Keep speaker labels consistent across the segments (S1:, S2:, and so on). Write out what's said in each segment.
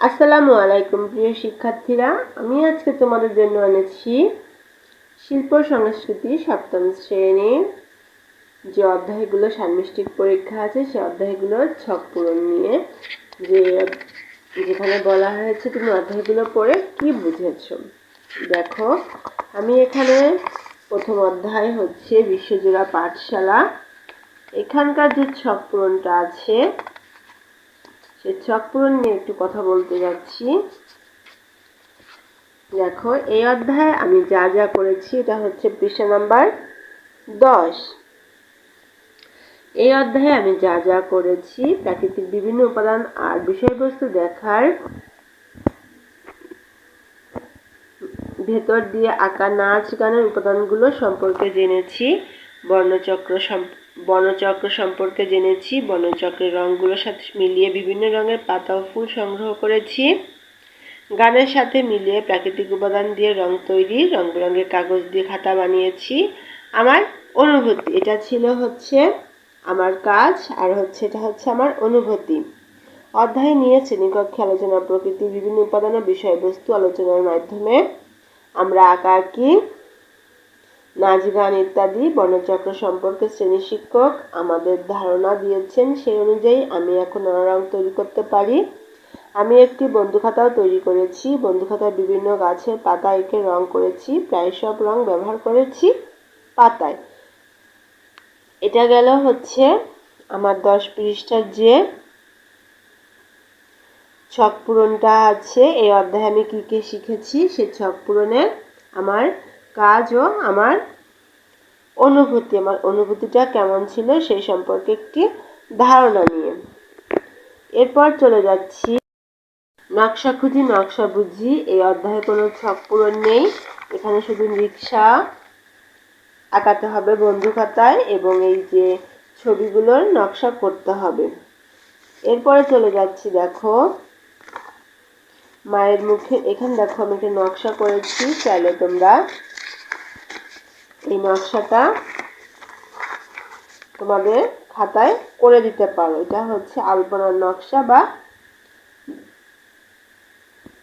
S1: আসসালামু আলাইকুম, প্রিয় শিক্ষার্থীরা। আমি আজকে তোমাদের জন্য এনেছি শিল্প সংস্কৃতি সপ্তম শ্রেণির যে অধ্যায়গুলো সান্মিষ্টিক পরীক্ষা আছে, সে অধ্যায়গুলোর ছক পূরণ নিয়ে যে যেখানে বলা হয়েছে তুমি অধ্যায়গুলো পড়ে কি বুঝেছ। দেখো, আমি এখানে প্রথম অধ্যায় হচ্ছে বিশ্বজোড়া পাঠশালা। এখানকার যে ছক পূরণটা আছে সে ছক পূরণ নিয়ে একটু কথা বলতে যাচ্ছি। দেখো, এই অধ্যায়ে আমি যা যা করেছি, এটা হচ্ছে পৃষ্ঠা নাম্বার দশ। এই অধ্যায়ে আমি যা যা করেছি, প্রাকৃতিক বিভিন্ন উপাদান আর বিষয়বস্তু দেখার ভেতর দিয়ে আঁকা নাচ গানের উপাদানগুলো সম্পর্কে জেনেছি, বর্ণচক্র বর্ণচক্র সম্পর্কে জেনেছি। বনচক্রের রঙগুলোর সাথে মিলিয়ে বিভিন্ন রঙের পাতা ও ফুল সংগ্রহ করেছি। গানের সাথে মিলিয়ে প্রাকৃতিক উপাদান দিয়ে রং তৈরি রং বেরঙের কাগজ দিয়ে খাতা বানিয়েছি। আমার অনুভূতি, এটা ছিল হচ্ছে আমার কাজ আর হচ্ছে এটা হচ্ছে আমার অনুভূতি। অধ্যায় নিয়ে শ্রেণীকক্ষে আলোচনা প্রকৃতির বিভিন্ন উপাদান ও বিষয়বস্তু আলোচনার মাধ্যমে আমরা আঁকা আঁকি। নাচ গান ইত্যাদি বর্ণচক্র সম্পর্কে শ্রেণি শিক্ষক আমাদের ধারণা দিয়েছেন, সেই অনুযায়ী আমি এখন নানা রং তৈরি করতে পারি। আমি একটি বন্ধুখাতাও তৈরি করেছি, বন্ধুখাতায় বিভিন্ন গাছের পাতা এঁকে রং করেছি, প্রায় সব রং ব্যবহার করেছি পাতায়। এটা গেল হচ্ছে আমার দশ পৃষ্ঠার যে ছক পূরণটা আছে, এই অধ্যায়ে আমি কী কী শিখেছি, সে ছক পূরণের আমার কাজও আমার অনুভূতি, আমার অনুভূতিটা কেমন ছিল সেই সম্পর্কে একটি ধারণা নিয়ে। এরপর চলে যাচ্ছি। নকশা খুঁজি, নকশা বুঝি, এই অধ্যায়ে কোনো ছক পূরণ নেই। এখানে শুধু রিক্সা আঁকাতে হবে বন্ধু খাতায় এবং এই যে ছবিগুলোর নকশা করতে হবে। এরপরে চলে যাচ্ছি, দেখো। মায়ের মুখে, এখানে দেখো আমি একটা নকশা করেছি, চাইলে তোমরা এই নকশাটা তোমাদের খাতায় করে দিতে পারো। এটা হচ্ছে আলপনার নকশা বা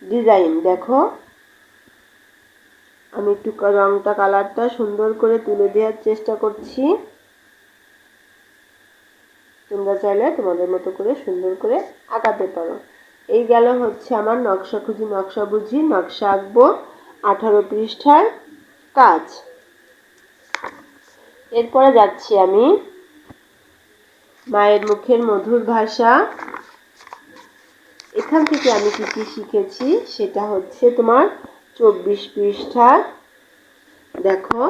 S1: ডিজাইন। দেখো, আমি একটু রংটা, কালারটা সুন্দর করে তুলে দেওয়ার চেষ্টা করছি। তোমরা চাইলে তোমাদের মতো করে সুন্দর করে আঁকাতে পারো। এই গেল হচ্ছে আমার নকশা খুঁজি, নকশা বুঝি, নকশা আঁকবো। আঠারো পৃষ্ঠার কাজ। এরপরে যাচ্ছি আমি। মায়ের মুখের মধুর ভাষা। এখান থেকে আমি কী কী শিখেছি, সেটা হচ্ছে তোমার চব্বিশ পৃষ্ঠা। দেখো,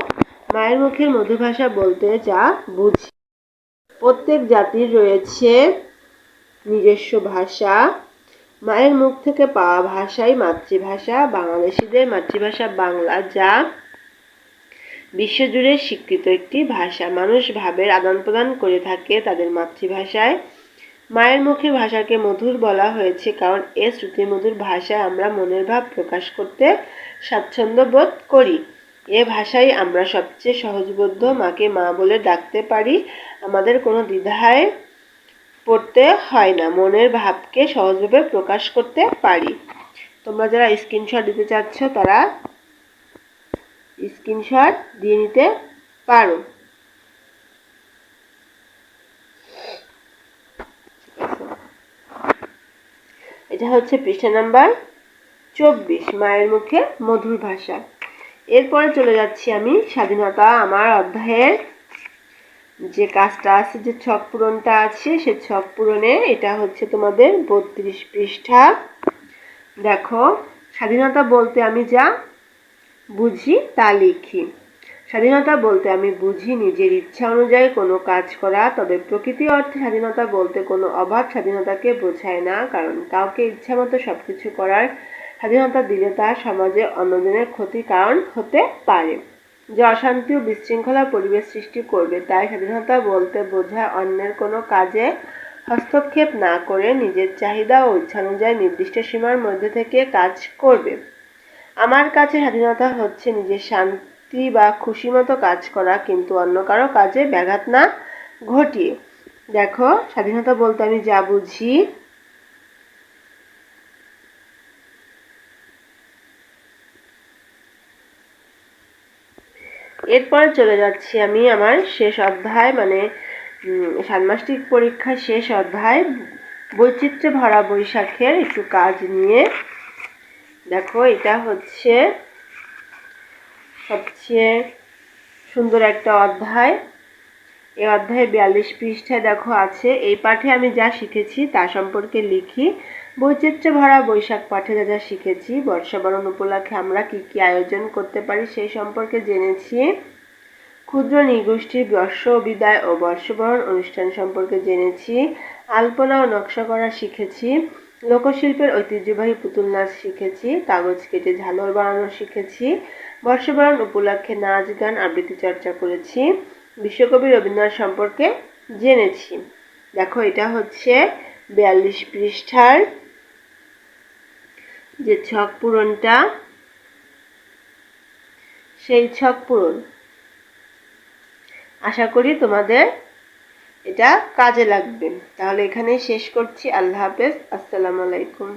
S1: মায়ের মুখের মধুর ভাষা বলতে যা বুঝি। প্রত্যেক জাতির রয়েছে নিজস্ব ভাষা। মায়ের মুখ থেকে পাওয়া ভাষাই মাতৃভাষা। বাংলাদেশিদের মাতৃভাষা বাংলা যা। বিশ্বজুড়ে স্বীকৃত একটি ভাষা। মানুষ ভাবের আদান প্রদান করে থাকে তাদের মাতৃভাষায়। মায়ের মুখে ভাষাকে মধুর বলা হয়েছে কারণ এ শ্রুতিমধুর ভাষায় আমরা মনের ভাব প্রকাশ করতে স্বাচ্ছন্দ্য বোধ করি। এ ভাষায় আমরা সবচেয়ে সহজবোধ্য মাকে মা বলে ডাকতে পারি। আমাদের কোনো দ্বিধায় পড়তে হয় না, মনের ভাবকে সহজভাবে প্রকাশ করতে পারি। তোমরা যারা স্ক্রিনশট দিতে চাচ্ছ তারা স্ক্রিনশট দিয়ে নিতে পারো। এটা হচ্ছে পৃষ্ঠা নাম্বার চব্বিশ, মায়ের মুখে মধুর ভাষা। এরপরে চলে যাচ্ছি আমি স্বাধীনতা, আমার অধ্যায়ের যে কাজটা আছে, যে ছক পূরণটা আছে, সে ছক পূরণে এটা হচ্ছে তোমাদের বত্রিশ পৃষ্ঠা। দেখো, স্বাধীনতা বলতে আমি যা বুঝি তা লিখি। স্বাধীনতা বলতে আমি বুঝি নিজের ইচ্ছা অনুযায়ী কোনো কাজ করা, তবে প্রকৃতি অর্থে স্বাধীনতা বলতে কোনো অভাব স্বাধীনতাকে বোঝায় না, কারণ কাউকে ইচ্ছা মতো সব কিছু করার স্বাধীনতা দিলে তা সমাজে অন্যজনের ক্ষতির কারণ হতে পারে। যে অশান্তি ও বিশৃঙ্খলা পরিবেশ সৃষ্টি করবে, তাই স্বাধীনতা বলতে বোঝায় অন্যের কোনো কাজে হস্তক্ষেপ না করে নিজের চাহিদা ও ইচ্ছা অনুযায়ী নির্দিষ্ট সীমার মধ্যে থেকে কাজ করবে। আমার কাছে স্বাধীনতা হচ্ছে নিজের শান্তি বা খুশি মতো কাজ করা, কিন্তু অন্য কারও কাজে ব্যাঘাত না ঘটিয়ে। দেখো, স্বাধীনতা বলতে আমি যা বুঝি। এরপরে চলে যাচ্ছি আমি আমার শেষ অধ্যায় মানে ষান্মাসিক পরীক্ষা শেষ অধ্যায়। বৈচিত্র্যে ভরা বৈশাখের একটু কাজ নিয়ে। দেখো, এটা হচ্ছে সবচেয়ে সুন্দর একটা অধ্যায়। এই অধ্যায়ে বিয়াল্লিশ পৃষ্ঠায় দেখো আছে, এই পাঠে আমি যা শিখেছি তা সম্পর্কে লিখি। বৈচিত্র্য ভরা বৈশাখ পাঠে যা যা শিখেছি, বর্ষাবরণ উপলক্ষে আমরা কি কি আয়োজন করতে পারি সেই সম্পর্কে জেনেছি। ক্ষুদ্র নৃগোষ্ঠীর বর্ষ, বিদায় ও বর্ষবরণ অনুষ্ঠান সম্পর্কে জেনেছি। আলপনা ও নকশা করা শিখেছি। লোকশিল্পের ঐতিহ্যবাহী পুতুল নাচ শিখেছি, কাগজ কেটে ঝালর বানানো শিখেছি, বর্ষবরণ উপলক্ষে নাচ গান আবৃত্তি চর্চা করেছি, বিশ্বকবি রবীন্দ্রনাথ সম্পর্কে জেনেছি। দেখো, এটা হচ্ছে বিয়াল্লিশ পৃষ্ঠার যে ছক পূরণটা, সেই ছক পূরণ। আশা করি তোমাদের এটা কাজে লাগবে। তাহলে এখানেই শেষ করছি। আল্লাহ হাফেজ। আসসালামু আলাইকুম।